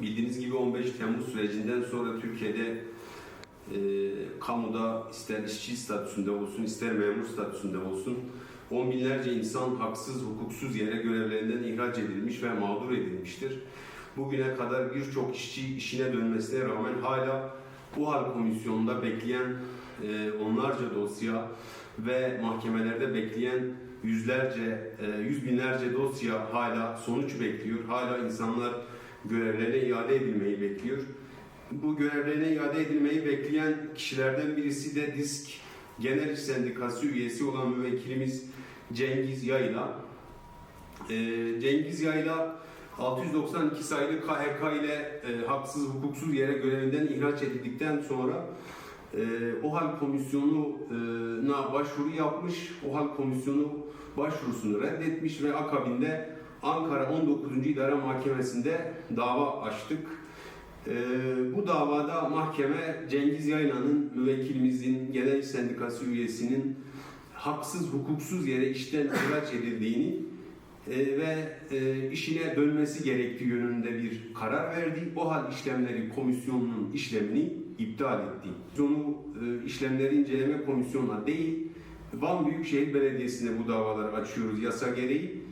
Bildiğiniz gibi 15 Temmuz sürecinden sonra Türkiye'de e, kamuda ister işçi statüsünde olsun ister memur statüsünde olsun on binlerce insan haksız hukuksuz yere görevlerinden ihraç edilmiş ve mağdur edilmiştir. Bugüne kadar birçok işçi işine dönmesine rağmen hala bu hal komisyonunda bekleyen e, onlarca dosya ve mahkemelerde bekleyen yüzlerce, e, yüz binlerce dosya hala sonuç bekliyor. Hala insanlar görevlerine iade edilmeyi bekliyor. Bu görevlerine iade edilmeyi bekleyen kişilerden birisi de DISK Genel Sendikası üyesi olan müvekkilimiz Cengiz Yayla. Ee, Cengiz Yayla 692 sayılı KHK ile e, haksız hukuksuz yere görevinden ihraç edildikten sonra e, OHAL komisyonuna başvuru yapmış. OHAL komisyonu başvurusunu reddetmiş ve akabinde Ankara 19. İdare Mahkemesi'nde dava açtık. Ee, bu davada mahkeme Cengiz Yayla'nın müvekkilimizin genel sendikası üyesinin haksız hukuksuz yere işten ihraç edildiğini e, ve e, işine dönmesi gerektiği yönünde bir karar verdi. O hal işlemleri komisyonunun işlemini iptal etti. Onu e, işlemleri inceleme komisyonuna değil Van Büyükşehir Belediyesi'ne bu davaları açıyoruz yasa gereği.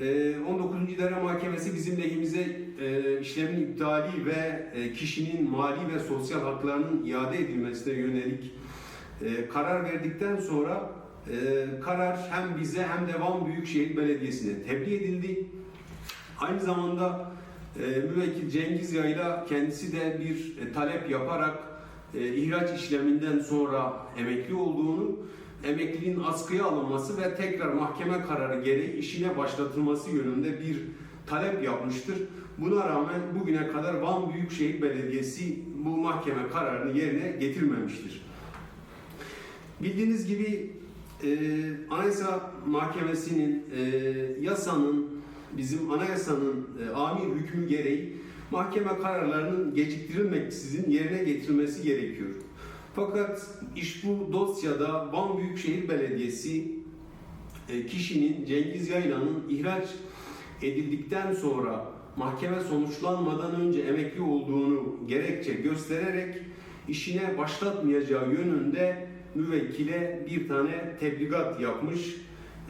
Ee, 19. İdare Mahkemesi bizim lehimize e, işlemin iptali ve e, kişinin mali ve sosyal haklarının iade edilmesine yönelik e, karar verdikten sonra karar hem bize hem de Van Büyükşehir Belediyesi'ne tebliğ edildi. Aynı zamanda müvekkil Cengiz Yayla kendisi de bir talep yaparak ihraç işleminden sonra emekli olduğunu, emekliliğin askıya alınması ve tekrar mahkeme kararı gereği işine başlatılması yönünde bir talep yapmıştır. Buna rağmen bugüne kadar Van Büyükşehir Belediyesi bu mahkeme kararını yerine getirmemiştir. Bildiğiniz gibi e, Anayasa Mahkemesi'nin e, yasanın bizim anayasanın e, amir hükmü gereği mahkeme kararlarının geciktirilmeksizin yerine getirilmesi gerekiyor. Fakat iş bu dosyada Van Büyükşehir Belediyesi e, kişinin Cengiz Yayla'nın ihraç edildikten sonra mahkeme sonuçlanmadan önce emekli olduğunu gerekçe göstererek işine başlatmayacağı yönünde müvekkile bir tane tebligat yapmış.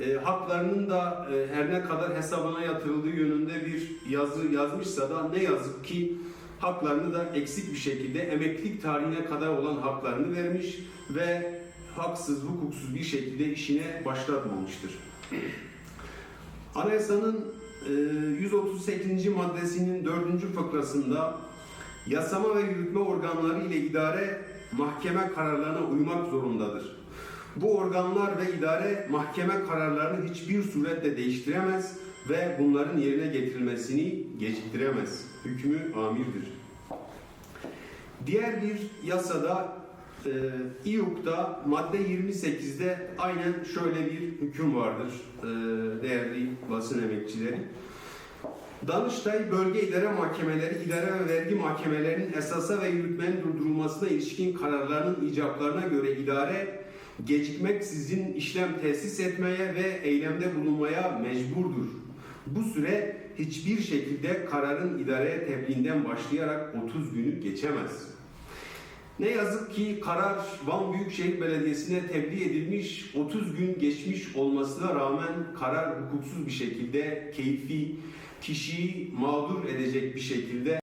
E, haklarının da e, her ne kadar hesabına yatırıldığı yönünde bir yazı yazmışsa da ne yazık ki haklarını da eksik bir şekilde emeklilik tarihine kadar olan haklarını vermiş ve haksız, hukuksuz bir şekilde işine başlatmamıştır. Anayasanın e, 138. maddesinin 4. fıkrasında yasama ve yürütme organları ile idare mahkeme kararlarına uymak zorundadır. Bu organlar ve idare mahkeme kararlarını hiçbir suretle değiştiremez ve bunların yerine getirilmesini geciktiremez. Hükmü amirdir. Diğer bir yasada e, İYUK'ta madde 28'de aynen şöyle bir hüküm vardır e, değerli basın emekçileri. Danıştay Bölge İdare Mahkemeleri, idare ve vergi mahkemelerinin esasa ve yürütmenin durdurulmasına ilişkin kararlarının icaplarına göre idare gecikmeksizin işlem tesis etmeye ve eylemde bulunmaya mecburdur. Bu süre hiçbir şekilde kararın idareye tebliğinden başlayarak 30 günü geçemez. Ne yazık ki karar Van Büyükşehir Belediyesi'ne tebliğ edilmiş 30 gün geçmiş olmasına rağmen karar hukuksuz bir şekilde keyfi kişiyi mağdur edecek bir şekilde